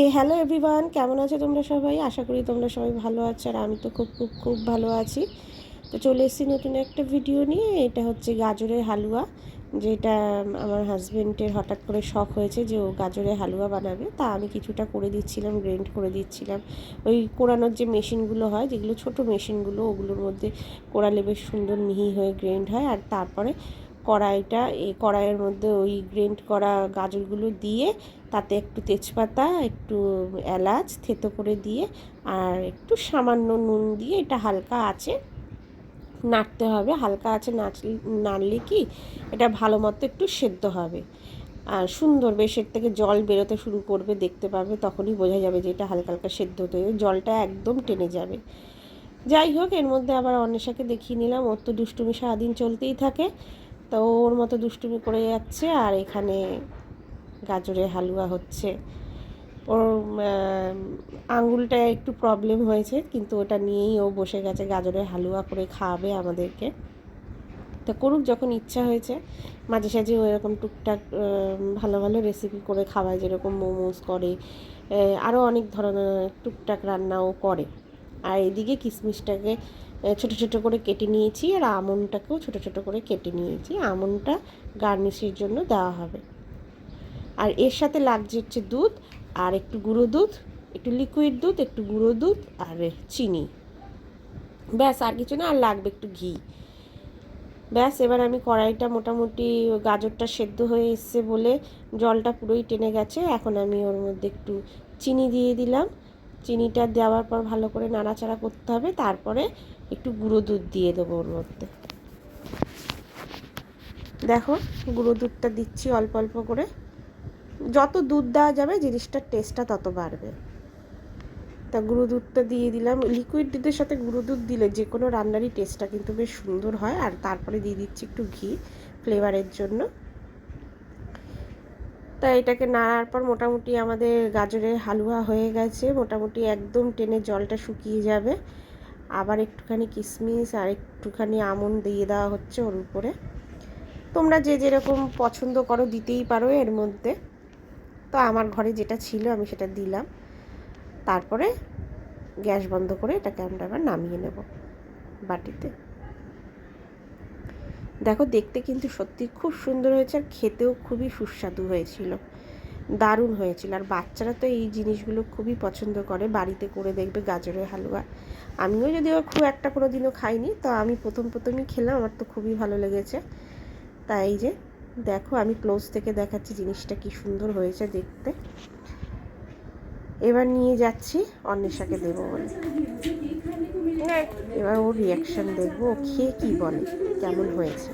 এ hello everyone কেমন আছো তোমরা সবাই? আশা করি তোমরা সবাই ভালো আছো আর আমি তো খুব খুব খুব ভালো আছি। তো চলে এসেছি নতুন একটা ভিডিও নিয়ে, এটা হচ্ছে গাজরের হালুয়া, যেটা আমার হাজব্যান্ডের হঠাৎ করে শখ হয়েছে যে ও গাজরের হালুয়া বানাবে। তা আমি কিছুটা করে দিচ্ছিলাম গ্রেন্ড করে দিচ্ছিলাম। ওই কোরানোর যে মেশিনগুলো হয়, যেগুলো ছোট মেশিনগুলো ওগুলোর মধ্যে কোড়ালে বেশ সুন্দর মিহি হয়ে গ্রেন্ড হয়। আর তারপরে কড়াইটা, এই কড়াইয়ের মধ্যে ওই গ্রেন্ড করা গাজরগুলো দিয়ে তাতে একটু তেজপাতা, একটু এলাচ থেতো করে দিয়ে আর একটু সামান্য নুন দিয়ে এটা হালকা আছে নাড়তে হবে। হালকা আছে নাচ নাড়লে কি এটা ভালো মতো একটু সেদ্ধ হবে। আর সুন্দর বেশ এর থেকে জল বেরোতে শুরু করবে, দেখতে পাবে, তখনই বোঝা যাবে যে এটা হালকা হালকা সেদ্ধ হতে জলটা একদম টেনে যাবে। যাই হোক, এর মধ্যে আবার অন্বেষাকে দেখিয়ে নিলাম, ওর তো দুষ্টুমি সারাদিন চলতেই থাকে। তো ওর মতো দুষ্টুমি করে যাচ্ছে আর এখানে গাজরের হালুয়া হচ্ছে। ওর আঙুলটা একটু প্রবলেম হয়েছে, কিন্তু ওটা নিয়েই ও বসে গেছে গাজরের হালুয়া করে খাওয়াবে আমাদেরকে। তো করুক যখন ইচ্ছা হয়েছে, মাঝে সাঝে এরকম টুকটাক ভালো ভালো রেসিপি করে খাওয়ায়, যেরকম মোমোস করে আরও অনেক ধরনের টুকটাক রান্নাও করে। আর এদিকে কিশমিশটাকে ছোট ছোট করে কেটে নিয়েছি আর আমনটাকেও ছোট ছোট করে কেটে নিয়েছি। আমনটা গার্নিশের জন্য দেওয়া হবে। আর এর সাথে লাগছে হচ্ছে দুধ আর একটু গুঁড়ো দুধ, একটু লিকুইড দুধ, একটু গুঁড়ো দুধ আর চিনি। ব্যাস, আর কিছু না, আর লাগবে একটু ঘি। ব্যাস, এবার আমি কড়াইটা মোটামুটি গাজরটা সেদ্ধ হয়ে এসছে বলে জলটা পুরোই টেনে গেছে। এখন আমি ওর মধ্যে একটু চিনি দিয়ে দিলাম। চিনিটা দেওয়ার পর ভালো করে নাড়াচাড়া করতে হবে, তারপরে একটু গুঁড়ো দুধ দিয়ে দেবো ওর মধ্যে। দেখো, গুঁড়ো দুধটা দিচ্ছি অল্প অল্প করে। যত দুধ দেওয়া যাবে, জিনিসটার টেস্টটা তত বাড়বে। তা গুঁড়ো দুধটা দিয়ে দিলাম। লিকুইড দুধের সাথে গুঁড়ো দুধ দিলে যে কোনো রান্নারই টেস্টটা কিন্তু বেশ সুন্দর হয়। আর তারপরে দিয়ে দিচ্ছি একটু ঘি ফ্লেভারের জন্য। তা এটাকে নাড়ার পর মোটামুটি আমাদের গাজরের হালুয়া হয়ে গেছে, মোটামুটি একদম টেনে জলটা শুকিয়ে যাবে। আবার একটুখানি কিশমিশ আর একটুখানি আমন দিয়ে দেওয়া হচ্ছে ওর উপরে। তোমরা যে যেরকম পছন্দ করো দিতেই পারো এর মধ্যে। তো আমার ঘরে যেটা ছিল আমি সেটা দিলাম। তারপরে গ্যাস বন্ধ করে এটাকে আমরা আবার নামিয়ে নেব বাটিতে। দেখো, দেখতে কিন্তু সত্যি খুব সুন্দর হয়েছে আর খেতেও খুবই সুস্বাদু হয়েছিল। দারুণ হয়েছিল। আর বাচ্চারা তো এই জিনিসগুলো খুবই পছন্দ করে। বাড়িতে করে দেখবে গাজরের হালুয়া। আমিও যদিও খুব একটা কোনো দিনও খাইনি, তো আমি প্রথম প্রথমই খেলাম। আমার তো খুবই ভালো লেগেছে। তাই এই যে, দেখো, আমি ক্লোজ থেকে দেখাচ্ছি জিনিসটা কি সুন্দর হয়েছে দেখতে। এবার নিয়ে যাচ্ছি অন্বেষাকে দেবো বলে। এবার ওর রিয়াকশান দেখবো ও খেয়ে কী বলে কেমন হয়েছে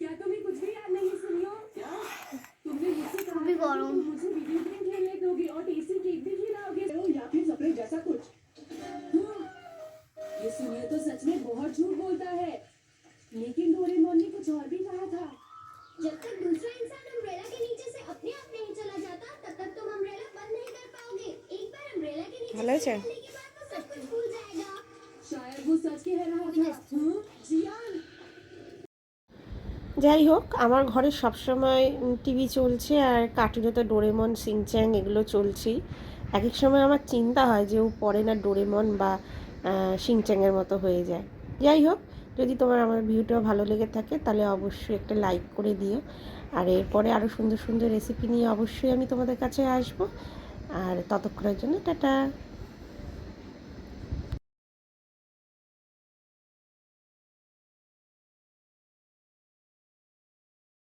क्या तुम्हें कुछ भी याद नहीं सुनी हो क्या तुमने मुझसे कहा भी था कि गरम। तुम मुझे वीडियो गेम खेलने दोगे और टेस्टी केक भी खिलाओगे हो या फिर सपने जैसा कुछ हाँ, ये सुनिए तो सच में बहुत झूठ बोलता है लेकिन डोरेमोन ने कुछ और भी कहा था जब तक दूसरा ভালো আছে যাই হোক, আমার ঘরে সবসময় টিভি চলছে আর কার্টুনে তো ডোরেমন সিংচ্যাং এগুলো চলছেই। এক এক সময় আমার চিন্তা হয় যে ও পরে না ডোরেমন বা সিংচ্যাংয়ের মতো হয়ে যায়। যাই হোক, যদি তোমার আমার ভিডিওটা ভালো লেগে থাকে, তাহলে অবশ্যই একটা লাইক করে দিও। আর এরপরে আরও সুন্দর সুন্দর রেসিপি নিয়ে অবশ্যই আমি তোমাদের কাছে আসব। আর ততক্ষণের জন্য টাটা।